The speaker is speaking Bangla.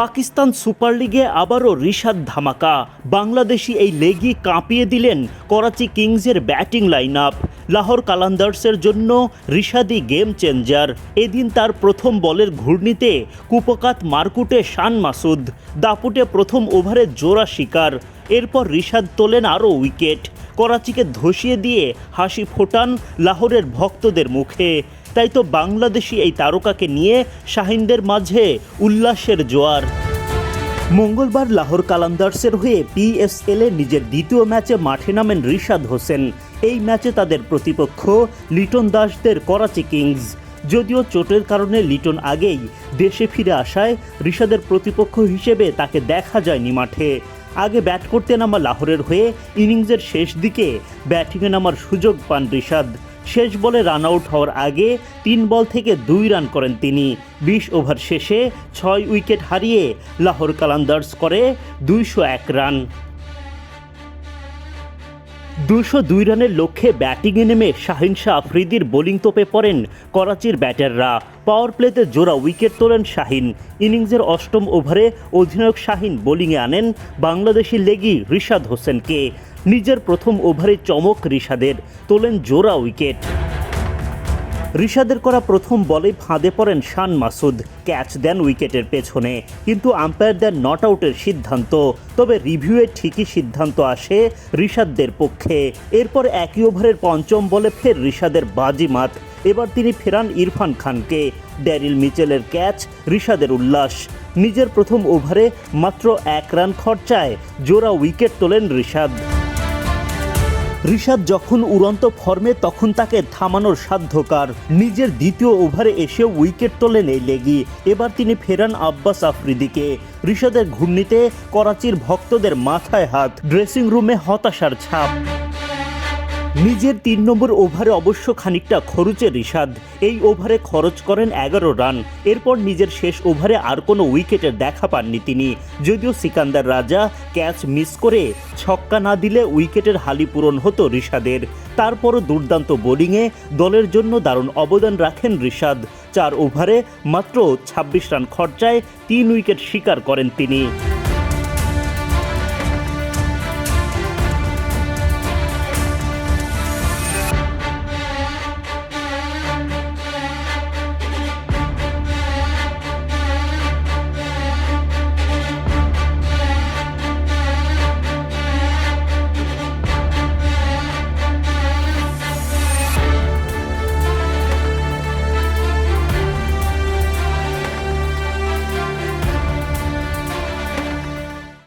পাকিস্তান সুপার লিগে আবারও রিশাদ ধামাকা। বাংলাদেশি এই লেগই কাঁপিয়ে দিলেন করাচি কিংসের ব্যাটিং লাইন আপ লাহোর কালান্দার্সের জন্য রিশাদি গেম চেঞ্জার। এদিন তার প্রথম বলের ঘূর্ণিতে কুপকাত মারকুটে শান মাসুদ। দাপুটে প্রথম ওভারে জোড়া শিকার। এরপর রিশাদ তোলেন আরও উইকেট। করাচিকে ধসিয়ে দিয়ে হাসি ফোটান লাহোরের ভক্তদের মুখে। তাই তো বাংলাদেশি এই তারকাকে নিয়ে শাহিনদের মাঝে উল্লাসের জোয়ার। মঙ্গলবার লাহোর কালান্দার্সের হয়ে পিএসএলে নিজের দ্বিতীয় ম্যাচে মাঠে নামেন রিশাদ হোসেন। এই ম্যাচে তাদের প্রতিপক্ষ লিটন দাসদের করাচি কিংস। যদিও চোটের কারণে লিটন আগেই দেশে ফিরে আসায় রিশাদের প্রতিপক্ষ হিসেবে তাকে দেখা যায়নি মাঠে। আগে ব্যাট করতে নামা লাহোরের হয়ে ইনিংসের শেষ দিকে ব্যাটিংয়ে নামার সুযোগ পান রিশাদ। শেষ বলে রান আউট হওয়ার আগে তিন বল থেকে দুই রান করেন তিনি। বিশ ওভার শেষে ছয় উইকেট হারিয়ে লাহোর কালান্দার্স করে দুইশো এক রান দুশো দুই রানের লক্ষ্যে ব্যাটিংয়ে নেমে শাহিন শাহ আফ্রিদির বোলিং তোপে পড়েন করাচির ব্যাটাররা পাওয়ার প্লেতে জোড়া উইকেট তোলেন শাহিন। ইনিংসের অষ্টম ওভারে অধিনায়ক শাহিন বোলিংয়ে আনেন বাংলাদেশি লেগি রিশাদ হোসেনকে। নিজের প্রথম ওভারে চমক রিশাদের তোলেন জোড়া উইকেট। রিশাদের করা প্রথম বলে ফাঁদে পড়েন শান মাসুদ। ক্যাচ দেন উইকেটের পেছনে। কিন্তু আম্পায়ার দেন নট আউটের সিদ্ধান্ত। তবে রিভিউয়ে ঠিকই সিদ্ধান্ত আসে রিশাদদের পক্ষে। এরপর একই ওভারের পঞ্চম বলে ফের রিশাদের বাজিমাত। এবার তিনি ফেরান ইরফান খানকে। ড্যারিল মিচেলের ক্যাচ রিশাদের উল্লাস। নিজের প্রথম ওভারে মাত্র এক রান খরচায় জোড়া উইকেট তোলেন রিশাদ। ঋষাদ যখন উড়ন্ত ফর্মে, তখন তাকে থামানোর সাধ্যকার। নিজের দ্বিতীয় ওভারে এসেও উইকেট তোলেন এই লেগি। এবার তিনি ফেরান আব্বাস আফ্রিদিকে। ঋষাদের ঘূর্ণিতে করাচির ভক্তদের মাথায় হাত। ড্রেসিং রুমে হতাশার ছাপ। নিজের তিন নম্বর ওভারে অবশ্য খানিকটা খরচে রিশাদ এই ওভারে খরচ করেন এগারো রান। এরপর নিজের শেষ ওভারে আর কোনো উইকেটের দেখা পাননি তিনি। যদিও সিকান্দার রাজা ক্যাচ মিস করে ছক্কা না দিলে উইকেটের হালি পূরণ হতো রিশাদের তারপরও দুর্দান্ত বোলিংয়ে দলের জন্য দারুণ অবদান রাখেন রিশাদ চার ওভারে মাত্র ছাব্বিশ রান খরচায় তিন উইকেট শিকার করেন তিনি।